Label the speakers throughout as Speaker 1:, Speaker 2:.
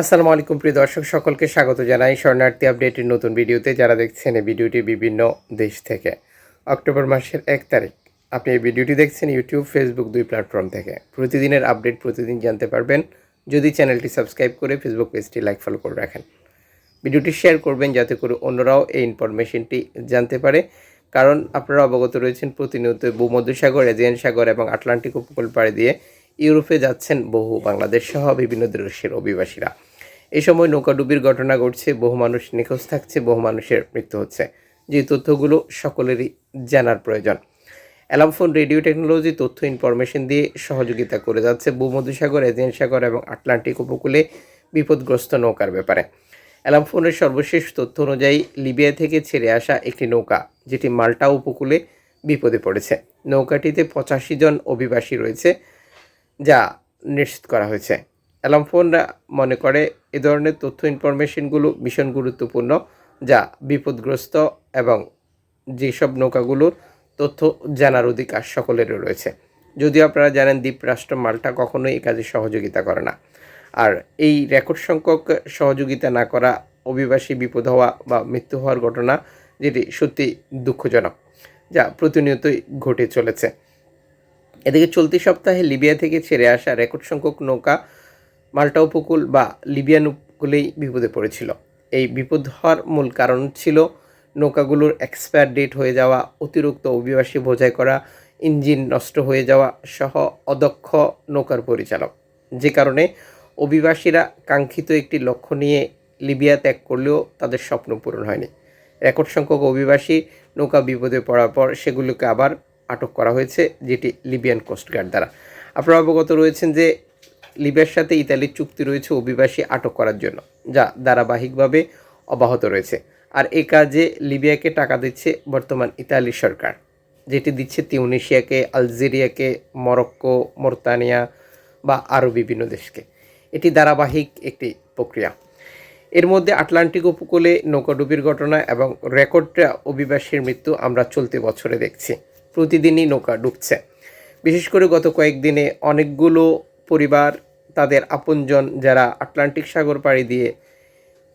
Speaker 1: আসসালামু আলাইকুম, প্রিয় দর্শক, সকলকে স্বাগত জানাই শরণার্থী আপডেটের নতুন ভিডিওতে। যারা দেখছেন এই ভিডিওটি বিভিন্ন দেশ থেকে। অক্টোবর মাসের এক তারিখ। আপনি এই ভিডিওটি দেখছেন ইউটিউব, ফেসবুক দুই প্ল্যাটফর্ম থেকে। প্রতিদিনের আপডেট প্রতিদিন জানতে পারবেন। যদি চ্যানেলটি সাবস্ক্রাইব করে ফেসবুক পেজটি লাইক, ফলো করে রাখেন। ভিডিওটি শেয়ার করবেন যাতে করে অন্যরাও এই ইনফরমেশনটি জানতে পারে। কারণ আপনারা অবগত রয়েছেন, প্রতিনিয়ত ভূমধ্যসাগর, এজিয়ান সাগর এবং আটলান্টিক উপকূল পাড়ে দিয়ে ইউরোপে যাচ্ছেন বহু বাংলাদেশ সহ বিভিন্ন দেশের অভিবাসীরা। এই সময় নৌকাডুবির ঘটনা ঘটছে, বহু মানুষ নিখোঁজ থাকছে, বহু মানুষের মৃত্যু হচ্ছে। যে তথ্যগুলো সকলেরই জানার প্রয়োজন। অ্যালামফোন রেডিও টেকনোলজি, তথ্য ইনফরমেশন দিয়ে সহযোগিতা করে যাচ্ছে ভূমধ্যসাগর, এজিয়ান সাগর এবং আটলান্টিক উপকূলে বিপদগ্রস্ত নৌকার ব্যাপারে। অ্যালামফোনের সর্বশেষ তথ্য অনুযায়ী, লিবিয়া থেকে ছেড়ে আসা একটি নৌকা, যেটি মাল্টা উপকূলে বিপদে পড়েছে। নৌকাটিতে পঁচাশি জন অভিবাসী রয়েছে, যা নিশ্চিত করা হয়েছে। অ্যালামফোনরা মনে করে এ ধরনের তথ্য ইনফরমেশনগুলো ভীষণ গুরুত্বপূর্ণ, যা বিপদগ্রস্ত এবং যেসব নৌকাগুলোর তথ্য জানার অধিকার সকলেরও রয়েছে। যদিও আপনারা জানেন দ্বীপরাষ্ট্র মাল্টা কখনোই এই কাজে সহযোগিতা করে না। আর এই রেকর্ড সংখ্যক সহযোগিতা না করা অভিবাসী বিপদ হওয়া বা মৃত্যু হওয়ার ঘটনা যেটি সত্যি দুঃখজনক, যা প্রতিনিয়তই ঘটে চলেছে। এদিকে চলতি সপ্তাহে লিবিয়া থেকে ছেড়ে আসা রেকর্ড সংখ্যক নৌকা মাল্টা উপকূল বা লিবিয়ান উপকূলেই বিপদে পড়েছিল। এই বিপদ হওয়ার মূল কারণ ছিল নৌকাগুলোর এক্সপায়ার ডেট হয়ে যাওয়া, অতিরিক্ত অভিবাসী বোঝাই করা, ইঞ্জিন নষ্ট হয়ে যাওয়া সহ অদক্ষ নৌকার পরিচালক। যে কারণে অভিবাসীরা কাঙ্ক্ষিত একটি লক্ষ্য নিয়ে লিবিয়া ত্যাগ করলেও তাদের স্বপ্ন পূরণ হয়নি। রেকর্ড সংখ্যক অভিবাসী নৌকা বিপদে পড়ার পর সেগুলোকে আবার আটক করা হয়েছে, যেটি লিবিয়ান কোস্টগার্ড দ্বারা। আপনারা অবগত রয়েছেন যে লিবিয়ার সাথে ইতালির চুক্তি রয়েছে অভিবাসী আটক করার জন্য, যা ধারাবাহিকভাবে অব্যাহত রয়েছে। আর এ কাজে লিবিয়াকে টাকা দিচ্ছে বর্তমান ইতালি সরকার, যেটি দিচ্ছে তিউনিশিয়াকে, আলজেরিয়াকে, মরক্কো, মোরতানিয়া বা আরও বিভিন্ন দেশকে। এটি ধারাবাহিক একটি প্রক্রিয়া। এর মধ্যে আটলান্টিক উপকূলে নৌকাডুবির ঘটনা এবং রেকর্ডটা অভিবাসীর মৃত্যু আমরা চলতি বছরে দেখছি। প্রতিদিনই নৌকা ডুবছে। বিশেষ করে গত কয়েকদিনে অনেকগুলো পরিবার তাদের আপনজন যারা আটলান্টিক সাগর পাড়ি দিয়ে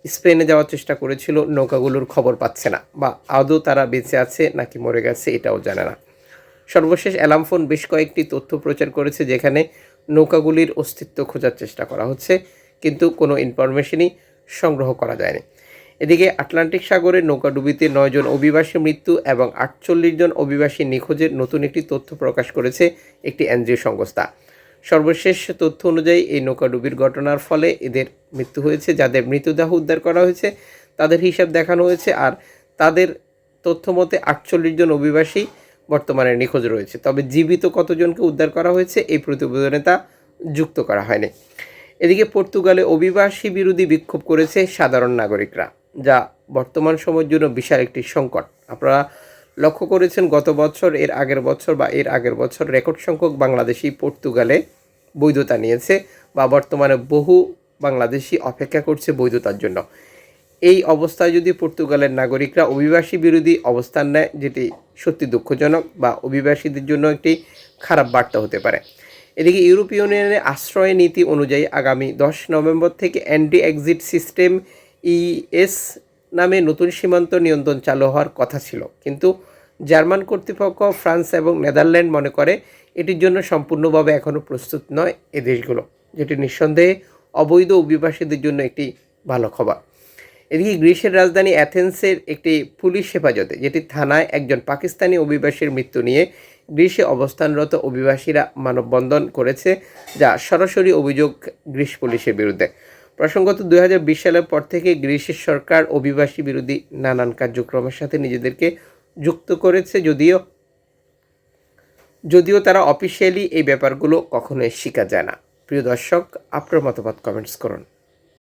Speaker 1: স্পেনে যাওয়ার চেষ্টা করেছিল, নৌকাগুলোর খবর পাচ্ছে না বা আদৌ তারা বেঁচে আছে নাকি মরে গেছে এটাও জানে না। সর্বশেষ অ্যালামফোন বেশ কয়েকটি তথ্য প্রচার করেছে যেখানে নৌকাগুলির অস্তিত্ব খোঁজার চেষ্টা করা হচ্ছে, কিন্তু কোনো ইনফরমেশনই সংগ্রহ করা যায়নি। এদিকে আটলান্টিক সাগরে নৌকাডুবিতে নয়জন অভিবাসী মৃত্যু এবং আটচল্লিশ জন অভিবাসী নিখোঁজের নতুন একটি তথ্য প্রকাশ করেছে একটি এনজিও সংস্থা। সর্বশেষ তথ্য অনুযায়ী এই নৌকাডুবির ঘটনার ফলে এদের মৃত্যু হয়েছে, যাদের মৃতদেহ উদ্ধার করা হয়েছে, তাদের হিসাব দেখানো হয়েছে, আর তাদের তথ্য মতে আটচল্লিশ জন অভিবাসী বর্তমানে নিখোঁজ রয়েছে। তবে জীবিত কতজনকে উদ্ধার করা হয়েছে, এই প্রতিবেদনে তা যুক্ত করা হয়নি। এদিকে পর্তুগালে অভিবাসী বিরোধী বিক্ষোভ করেছে সাধারণ নাগরিকরা, যা বর্তমান সময়ের জন্য বিশাল একটি সংকট। আপনারা লক্ষ্য করেছেন গত বছর, এর আগের বছর বা এর আগের বছর রেকর্ড সংখ্যক বাংলাদেশি পর্তুগালে বৈধতা নিয়েছে বা বর্তমানে বহু বাংলাদেশি অপেক্ষা করছে বৈধতার জন্য। এই অবস্থায় যদি পর্তুগালের নাগরিকরা অভিবাসী বিরোধী অবস্থান নেয়, যেটি সত্যি দুঃখজনক বা অভিবাসীদের জন্য একটি খারাপ বার্তা হতে পারে। এদিকে ইউরোপীয় ইউনিয়নের আশ্রয় নীতি অনুযায়ী আগামী দশ নভেম্বর থেকে অ্যান্টি এক্সিট সিস্টেম ইএস নামে নতুন সীমান্ত নিয়ন্ত্রণ চালু হওয়ার কথা ছিল। কিন্তু জার্মান কর্তৃপক্ষ, ফ্রান্স এবং নেদারল্যান্ড মনে করে এটির জন্য সম্পূর্ণভাবে এখনও প্রস্তুত নয় এ দেশগুলো, যেটি নিঃসন্দেহে অবৈধ অভিবাসীদের জন্য একটি ভালো খবর। এদিকে গ্রিসের রাজধানী অ্যাথেন্সের একটি পুলিশ হেফাজতে, যেটি থানায় একজন পাকিস্তানি অভিবাসীর মৃত্যু নিয়ে গ্রিসে অবস্থানরত অভিবাসীরা মানববন্ধন করেছে, যা সরাসরি অভিযোগ গ্রিস পুলিশের বিরুদ্ধে। প্রসঙ্গত দু হাজার বিশ সালের পর থেকে গ্রিসের সরকার অভিবাসী বিরোধী নানান কার্যক্রমের সাথে নিজেদেরকে যুক্ত করেছে যদিও যদিও তারা অফিসিয়ালি এই ব্যাপারগুলো কখনোই শেখা যায় না। প্রিয় দর্শক, আপনার মতামত কমেন্টস করুন।